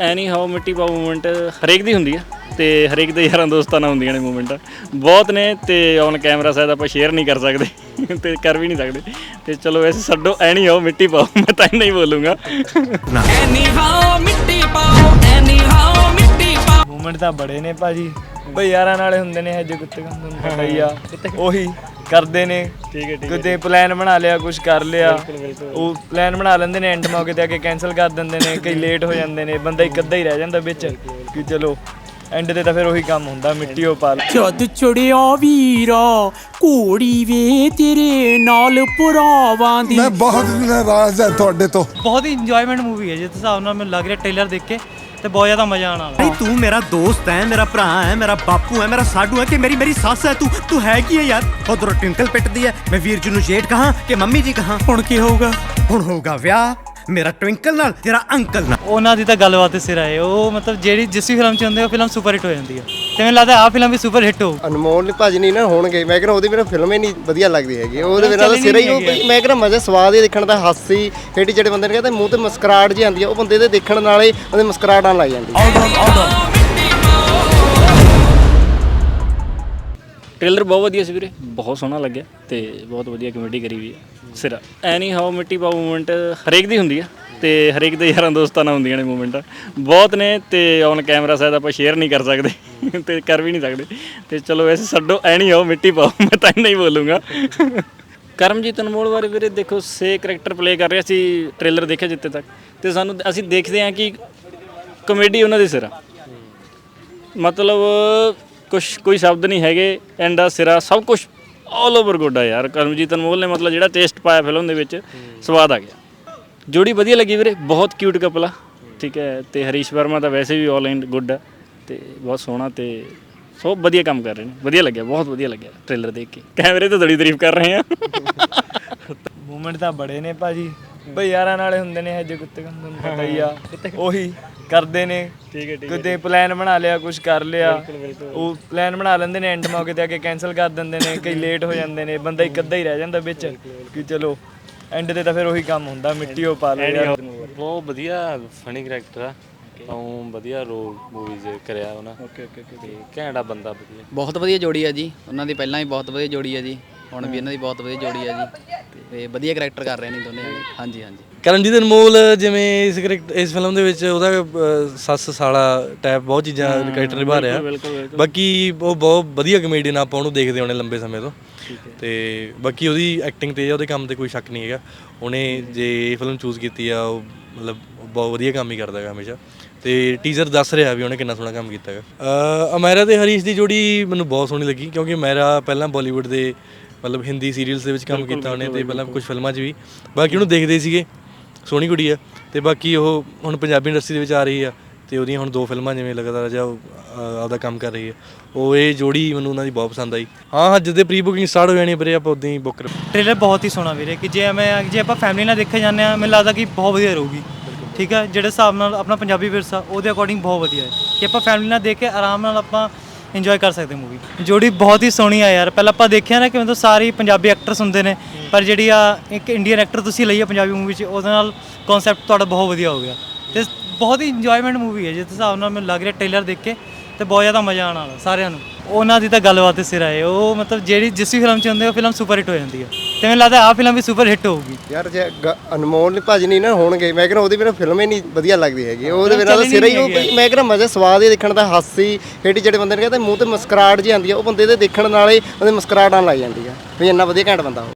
ਐ ਨਹੀਂ ਹਾਓ ਮਿੱਟੀ ਪਾਓ ਮੂਵਮੈਂਟ ਹਰੇਕ ਦੀ ਹੁੰਦੀ ਆ ਤੇ ਹਰੇਕ ਦੇ ਯਾਰਾਂ ਦੋਸਤਾਂ ਨਾਲ ਹੁੰਦੀਆਂ ਨੇ ਮੂਵਮੈਂਟ ਬਹੁਤ ਨੇ ਤੇ ਔਨ ਕੈਮਰਾ ਸ਼ਾਇਦ ਆਪਾਂ ਸ਼ੇਅਰ ਨਹੀਂ ਕਰ ਸਕਦੇ ਤੇ ਕਰ ਵੀ ਨਹੀਂ ਸਕਦੇ। ਤੇ ਚਲੋ ਵੈਸੇ ਛੱਡੋ ਐ ਨਹੀਂ ਹਾਓ ਮਿੱਟੀ ਪਾਓ ਮੈਂ ਤਾਂ ਨਹੀਂ ਬੋਲੂੰਗਾ। Anyhow, ਮਿੱਟੀ ਪਾਓ Anyhow, ਮਿੱਟੀ ਪਾਓ। ਮੂਵਮੈਂਟ ਤਾਂ ਬੜੇ ਨੇ ਭਾਜੀ। ਬਈ ਯਾਰਾਂ ਨਾਲੇ ਹੁੰਦੇ ਨੇ ਹਜੇ ਕੁੱਤੇ ਕੰਮ ਤੁਹਾਨੂੰ ਪਤਾ ਹੀ ਆ ਉਹੀ। ਕਰਦੇ ਨੇ। ਠੀਕ ਹੈ ਕਿਤੇ ਪਲਾਨ ਬਣਾ ਲਿਆ ਕੁਝ ਕਰ ਲਿਆ। ਉਹ ਪਲਾਨ ਬਣਾ ਲੈਂਦੇ ਨੇ ਐਂਡ ਮੌਕੇ ਤੇ ਆ ਕੇ ਕੈਨਸਲ ਕਰ ਦਿੰਦੇ ਨੇ ਕਈ ਲੇਟ ਹੋ ਜਾਂਦੇ ਨੇ ਬੰਦਾ ਇੱਕ ਅੱਧਾ ਹੀ ਰਹਿ ਜਾਂਦਾ ਵਿੱਚ। ਕਿ ਚਲੋ ਐਂਡ ਤੇ ਤਾਂ ਫਿਰ ਉਹੀ ਕੰਮ ਹੁੰਦਾ ਮਿੱਟੀ ਉਹ ਪਾ ਲਓ। ਜਦ ਚੜਿਆ ਵੀਰਾ ਘੋੜੀ ਵੇ ਤੇਰੇ ਨਾਲ ਪੁਰਾਵਾਂ ਦੀ। ਮੈਂ ਬਹੁਤ ਨਾਰਾਜ਼ ਹਾਂ ਤੁਹਾਡੇ ਤੋਂ। ਬਹੁਤ ਹੀ ਇੰਜੋਇਮੈਂਟ ਮੂਵੀ ਹੈ ਜਿਸ ਹਿਸਾਬ ਨਾਲ ਮੈਨੂੰ ਲੱਗ ਰਿਹਾ ਟ੍ਰੇਲਰ ਦੇਖ ਕੇ। ਤੇ ਬਹੁਤ ਜ਼ਿਆਦਾ ਮਜ਼ਾ ਆਉਣ ਵਾਲਾ ਨਹੀਂ ਤੂੰ ਮੇਰਾ ਦੋਸਤ ਹੈ ਮੇਰਾ ਭਰਾ ਹੈ ਮੇਰਾ ਬਾਪੂ ਹੈ ਮੇਰਾ ਸਾਡੂ ਹੈ ਕਿ ਮੇਰੀ ਮੇਰੀ ਸੱਸ ਹੈ ਤੂੰ ਤੂੰ ਹੈ ਕੀ ਹੈ ਯਾਰ। ਉਧਰੋਂ ਟਵਿੰਕਲ ਪਿੱਟਦੀ ਹੈ ਮੈਂ ਵੀਰ ਜੀ ਨੂੰ ਜੇਠ ਕਹਾਂ ਕਿ ਮੰਮੀ ਜੀ ਕਹਾਂ? ਹੁਣ ਕੀ ਹੋਊਗਾ? ਹੁਣ ਹੋਊਗਾ ਵਿਆਹ। ਮੇਰਾ ਟਵਿੰਕਲ ਨਾਲ ਤੇਰਾ ਅੰਕਲ ਨਾਲ। ਉਹਨਾਂ ਦੀ ਤਾਂ ਗੱਲਬਾਤ ਸਿਰ ਆਏ। ਉਹ ਮਤਲਬ ਜਿਹੜੀ ਜਿਸ ਵੀ ਫਿਲਮ ਚ ਹੁੰਦੇ ਉਹ ਫਿਲਮ ਸੁਪਰ ਹਿੱਟ ਹੋ ਜਾਂਦੀ ਹੈ ਤੇ ਮੈਨੂੰ ਲੱਗਦਾ ਆਹ ਫਿਲਮ ਵੀ ਸੁਪਰ ਹਿੱਟ ਹੋਊ। ਅਨਮੋਲ ਭਾਜੀ ਨਹੀਂ ਨਾ ਹੋਣਗੇ। ਮੈਂ ਕਹਿੰਦਾ ਉਹਦੀ ਮੈਨੂੰ ਫਿਲਮ ਹੀ ਨਹੀਂ ਵਧੀਆ ਲੱਗਦੀ ਹੈਗੀ। ਉਹਦੇ ਉਹ ਬਿਨਾਂ ਤਾਂ ਸਿਰਾ ਹੀ ਉਹ। ਮੈਂ ਕਹਿੰਦਾ ਮਜ਼ਾ ਸਵਾਦ ਹੀ ਦੇਖਣ ਦਾ ਹਾਸੀ ਹੇਠੀ ਜਿਹੜੇ ਬੰਦੇ ਨੇ ਕਹਿੰਦੇ ਮੂੰਹ ਤੇ ਮੁਸਕਰਾਹਟ ਜੀ ਆਉਂਦੀ ਆ ਉਹ ਬੰਦੇ ਦੇ ਦੇਖਣ ਨਾਲ ਹੀ ਉਹਦੇ ਮੁਸਕਰਾਹਟ ਲੱਗ ਜਾਂਦੀ ਟ੍ਰੇਲਰ ਬਹੁਤ ਵਧੀਆ ਸੀ ਵੀਰੇ। ਬਹੁਤ ਸੋਹਣਾ ਲੱਗਿਆ ਤੇ ਬਹੁਤ ਵਧੀਆ ਕਮੇਡੀ ਕਰੀ ਵੀ ਹੈ ਸਿਰਾ ਐ ਨਹੀਂ ਹਾਓ ਮਿੱਟੀ ਪਾਓ ਮੂਵਮੈਂਟ ਹਰੇਕ ਦੀ ਹੁੰਦੀ ਆ ਤੇ ਹਰੇਕ ਦੇ ਯਾਰਾਂ ਦੋਸਤਾਂ ਨਾਲ ਹੁੰਦੀਆਂ ਨੇ ਮੂਵਮੈਂਟਾਂ ਬਹੁਤ ਨੇ ਤੇ ਔਨ ਕੈਮਰਾ ਸ਼ਾਇਦ ਆਪਾਂ ਸ਼ੇਅਰ ਨਹੀਂ ਕਰ ਸਕਦੇ ਤੇ ਕਰ ਵੀ ਨਹੀਂ ਸਕਦੇ। ਤੇ ਚਲੋ ਵੈਸੇ ਛੱਡੋ, ਐ ਨਹੀਂ ਹਾਓ ਮਿੱਟੀ ਪਾਓ, ਮੈਂ ਤਾਂ ਨਹੀਂ ਬੋਲੂੰਗਾ। ਕਰਮਜੀਤ ਅਨਮੋਲ ਬਾਰੇ ਵੀਰੇ ਦੇਖੋ, ਸੇ ਕਰੈਕਟਰ ਪਲੇ ਕਰ ਰਿਹਾ ਸੀ ਟ੍ਰੇਲਰ ਦੇਖਿਆ ਜਿੱਤੇ ਤੱਕ। ਤੇ ਸਾਨੂੰ ਅਸੀਂ ਦੇਖਦੇ ਹਾਂ ਕਿ ਕਮੇਡੀ ਉਹਨਾਂ ਦੇ ਸਿਰ ਆ। ਮਤਲਬ ਕੁਝ ਕੋਈ ਸ਼ਬਦ ਨਹੀਂ ਹੈਗੇ ਐਂਡ ਸਿਰਾ ਸਭ ਕੁਝ ਆਲ ਓਵਰ ਗੁੱਡ ਆ ਯਾਰ। ਕਰਮਜੀਤ ਅਨਮੋਲ ਨੇ ਮਤਲਬ ਜਿਹੜਾ ਟੇਸਟ ਪਾਇਆ ਫਿਲਮ ਦੇ ਵਿੱਚ ਸਵਾਦ ਆ ਗਿਆ। ਜੋੜੀ ਵਧੀਆ ਲੱਗੀ ਵੀਰੇ ਬਹੁਤ ਕਿਊਟ ਕਪਲ ਆ। ਠੀਕ ਹੈ ਤੇ ਹਰੀਸ਼ ਵਰਮਾ ਤਾਂ ਵੈਸੇ ਵੀ ਆਲ ਇਨ ਗੁੱਡ ਆ ਤੇ ਬਹੁਤ ਸੋਹਣਾ ਤੇ ਸੋ ਵਧੀਆ ਕੰਮ ਕਰ ਰਹੇ ਨੇ। ਵਧੀਆ ਲੱਗਿਆ ਬਹੁਤ ਵਧੀਆ ਲੱਗਿਆ ਟ੍ਰੇਲਰ ਦੇਖ ਕੇ। ਕੈਮਰੇ ਤੋਂ ਬੜੀ ਤਾਰੀਫ ਕਰ ਰਹੇ ਆ। ਮੂਵਮੈਂਟ ਤਾਂ ਬੜੇ ਨੇ ਭਾਜੀ। ਬਈ ਯਾਰਾਂ ਨਾਲੇ ਹੁੰਦੇ ਨੇ ਹਜੇ ਕੁੱਤੇ ਕੰਮ ਤੁਹਾਨੂੰ ਪਤਾ ਹੀ ਆ। ਉਹੀ। ਕਰਦੇ ਨੇ। ਠੀਕ ਹੈ ਕਿਤੇ ਪਲਾਨ ਬਣਾ ਲਿਆ ਕੁਝ ਕਰ ਲਿਆ। ਉਹ ਪਲਾਨ ਬਣਾ ਲੈਂਦੇ ਨੇ ਐਂਡ ਮੌਕੇ ਤੇ ਆ ਕੇ ਕੈਨਸਲ ਕਰ ਦਿੰਦੇ ਨੇ ਕਈ ਲੇਟ ਹੋ ਜਾਂਦੇ ਨੇ ਬੰਦਾ ਇੱਕ ਅੱਧਾ ਹੀ ਰਹਿ ਜਾਂਦਾ ਵਿੱਚ। ਕਿ ਚਲੋ ਐਂਡ ਤੇ ਤਾਂ ਫਿਰ ਉਹੀ ਕੰਮ ਹੁੰਦਾ ਮਿੱਟੀ ਉਹ ਪਾ ਯਾਰ। ਬਹੁਤ ਵਧੀਆ ਫਨੀ ਕਰੈਕਟਰ ਆ। ਉਹ ਵਧੀਆ ਰੋਲ ਮੂਵੀਜ਼ ਕਰਿਆ ਉਹਨਾਂ। ਓਕੇ ਓਕੇ ਓਕੇ ਘੈਂਟਾ ਬੰਦਾ ਵਧੀਆ। ਬਹੁਤ ਵਧੀਆ ਜੋੜੀ ਆ ਜੀ। ਉਹਨਾਂ ਦੀ ਪਹਿਲਾਂ ਹੀ ਬਹੁਤ ਵਧੀਆ ਜੋੜੀ ਆ ਜੀ। ਹੁਣ ਵੀ ਇਹਨਾਂ ਦੀ ਬਹੁਤ ਵਧੀਆ ਜੋੜੀ ਆ ਜੀ। ਤੇ ਵਧੀਆ ਕਰੈਕਟਰ ਕਰ ਰਹੇ ਨੇ ਦੋਨੇ। ਜਾਣੇ ਹਾਂਜੀ ਹਾਂਜੀ। ਕਰਨਜੀਤ ਅਨਮੋਲ ਜਿਵੇਂ ਇਸ ਕਰੈਕਟ ਇਸ ਫਿਲਮ ਦੇ ਵਿੱਚ ਉਹਦਾ ਅਹ, ਸੱਸ ਸਾਲਾ ਟਾਈਪ ਬਹੁਤ ਚੀਜ਼ਾਂ ਕਰੈਕਟਰ ਨਿਭਾ ਰਿਹਾ। ਬਾਕੀ ਉਹ ਬਹੁਤ ਵਧੀਆ ਕਮੇਡੀਅਨ ਆਪਾਂ ਉਹਨੂੰ ਦੇਖਦੇ ਆਉਣੇ ਲੰਬੇ ਸਮੇਂ ਤੋਂ। ਤੇ ਬਾਕੀ ਉਹਦੀ ਐਕਟਿੰਗ ਤੇ ਜਾਂ ਉਹਦੇ ਕੰਮ ਤੇ ਕੋਈ ਸ਼ੱਕ ਨਹੀਂ ਹੈਗਾ। ਉਹਨੇ ਜੇ ਇਹ ਫਿਲਮ ਚੂਜ਼ ਕੀਤੀ ਆ ਉਹ ਮਤਲਬ ਬਹੁਤ ਵਧੀਆ ਕੰਮ ਹੀ ਕਰਦਾ ਹੈਗਾ ਹਮੇਸ਼ਾ। ਤੇ ਟੀਜ਼ਰ ਦੱਸ ਰਿਹਾ ਵੀ ਉਹਨੇ ਕਿੰਨਾ ਸੋਹਣਾ ਕੰਮ ਕੀਤਾ ਹੈਗਾ। ਅਹ, ਅਮੈਰਾ ਤੇ ਹਰੀਸ਼ ਦੀ ਜੋੜੀ ਮੈਨੂੰ ਬਹੁਤ ਸੋਹਣੀ ਲੱਗੀ ਕਿਉਂਕਿ ਅਮੈਰਾ ਪਹਿਲਾਂ ਬਾਲੀਵੁੱਡ ਦੇ ਮਤਲਬ ਹਿੰਦੀ ਸੀਰੀਅਲਸ ਦੇ ਵਿੱਚ ਕੰਮ ਕੀਤਾ ਉਹਨੇ ਤੇ ਪਹਿਲਾਂ ਕੁਝ ਫਿਲਮਾਂ 'ਚ ਵੀ। ਬਾਕੀ ਉਹਨੂੰ ਦੇਖਦੇ ਸੀਗੇ। ਸੋਹਣੀ ਕੁੜੀ ਆ ਤੇ ਬਾਕੀ ਉਹ ਹੁਣ ਪੰਜਾਬੀ ਇੰਡਸਟਰੀ ਦੇ ਵਿੱਚ ਆ ਰਹੀ ਆ ਤੇ ਉਹਦੀਆਂ ਹੁਣ ਦੋ ਫਿਲਮਾਂ ਜਿਵੇਂ ਲਗਾਤਾਰ ਜਾ ਆਪਦਾ ਕੰਮ ਕਰ ਰਹੀ ਹੈ ਉਹ ਇਹ ਜੋੜੀ ਮੈਨੂੰ ਉਹਨਾਂ ਦੀ ਬਹੁਤ ਪਸੰਦ ਆਈ। ਹਾਂ ਅੱਜ ਦੇ ਪ੍ਰੀ ਬੁਕਿੰਗ ਸਟਾਰਟ ਹੋ ਜਾਣੀ ਪਰ ਆਪਾਂ ਉਦਾਂ ਹੀ ਬੁੱਕ ਟ੍ਰੇਲਰ ਬਹੁਤ ਹੀ ਸੋਹਣਾ ਵੀਰੇ ਕਿ ਜੇ ਮੈਂ ਜੇ ਆਪਾਂ ਫੈਮਿਲੀ ਨਾਲ ਦੇਖੇ ਜਾਂਦੇ ਆ ਮੈਨੂੰ ਲੱਗਦਾ ਕਿ ਬਹੁਤ ਵਧੀਆ ਰਹੂਗੀ। ਠੀਕ ਹੈ ਜਿਹੜੇ ਹਿਸਾਬ ਨਾਲ ਆਪਣਾ ਪੰਜਾਬੀ ਵਿਰਸਾ ਉਹਦੇ ਅਕੋਰਡਿੰਗ ਬਹੁਤ ਵਧੀਆ ਹੈ। ਕਿ ਆਪਾਂ ਫੈਮਿਲੀ ਨਾਲ ਦੇਖ ਕੇ ਆਰਾਮ ਨਾਲ ਆਪਾਂ ਇੰਜੋਏ ਕਰ ਸਕਦੇ ਮੂਵੀ ਜੋੜੀ ਬਹੁਤ ਹੀ ਸੋਹਣੀ ਆ ਯਾਰ। ਪਹਿਲਾਂ ਆਪਾਂ ਦੇਖਿਆ ਨਾ ਕਿ ਮਤਲਬ ਸਾਰੇ ਪੰਜਾਬੀ ਐਕਟਰਸ ਹੁੰਦੇ ਨੇ, ਪਰ ਜਿਹੜੀ ਆ ਇੱਕ ਇੰਡੀਅਨ ਐਕਟਰ ਤੁਸੀਂ ਲਈ ਆ ਪੰਜਾਬੀ ਮੂਵੀ 'ਚ, ਉਹਦੇ ਨਾਲ ਕਨਸੈਪਟ ਤੁਹਾਡਾ ਬਹੁਤ ਵਧੀਆ ਹੋ ਗਿਆ। ਤੇ ਬਹੁਤ ਹੀ ਇੰਜੋਏਮੈਂਟ ਮੂਵੀ ਹੈ, ਜਿਸ ਹਿਸਾਬ ਨਾਲ ਮੈਨੂੰ ਲੱਗ ਰਿਹਾ ਟ੍ਰੇਲਰ ਦੇਖ ਕੇ। ਤੇ ਬਹੁਤ ਜ਼ਿਆਦਾ ਮਜ਼ਾ ਆਉਣ ਵਾਲਾ ਸਾਰਿਆਂ ਨੂੰ। ਉਹਨਾਂ ਦੀ ਤਾਂ ਗੱਲਬਾਤ ਸਿਰ ਆਏ। ਉਹ ਮਤਲਬ ਜਿਹੜੀ ਜਿਸ ਵੀ ਫਿਲਮ 'ਚ ਹੁੰਦੇ ਉਹ ਫਿਲਮ ਸੁਪਰ ਹਿੱਟ ਹੋ ਜਾਂਦੀ ਹੈ ਤੇ ਮੈਨੂੰ ਲੱਗਦਾ ਆਹ ਫਿਲਮ ਵੀ ਸੁਪਰ ਹਿੱਟ ਹੋਊਗੀ। ਯਾਰ ਜੇ ਗ- ਅਨਮੋਲ ਭਾਜੀ ਨਹੀਂ ਨਾ ਹੋਣਗੇ ਮੈਂ ਕਹਿੰਦਾ ਉਹਦੀ ਮੈਨੂੰ ਫਿਲਮ ਹੀ ਨਹੀਂ ਵਧੀਆ ਲੱਗਦੀ ਹੈਗੀ। ਉਹਦੇ ਬਿਨਾਂ ਤਾਂ ਸਿਰਾ ਹੀ ਉਹ ਮੈਂ ਕਹਿੰਦਾ ਮਜ਼ਾ ਸਵਾਦ ਹੀ ਦੇਖਣ ਦਾ ਹਾਸੀ ਹੇਠੀ ਜਿਹੜੇ ਬੰਦੇ ਨੇ ਕਹਿੰਦੇ ਮੂੰਹ ਤੇ ਮੁਸਕਰਾਹਟ ਜੀ ਆਉਂਦੀ ਆ ਉਹ ਬੰਦੇ ਦੇ ਦੇਖਣ ਨਾਲ ਹੀ ਉਹਦੇ ਮੁਸਕਰਾਹਟ ਆਉਣ ਲੱਗ ਜਾਂਦੀ ਆ। ਵੀ ਇੰਨਾ ਵਧੀਆ ਘੈਂਟ ਬੰਦਾ ਉਹ।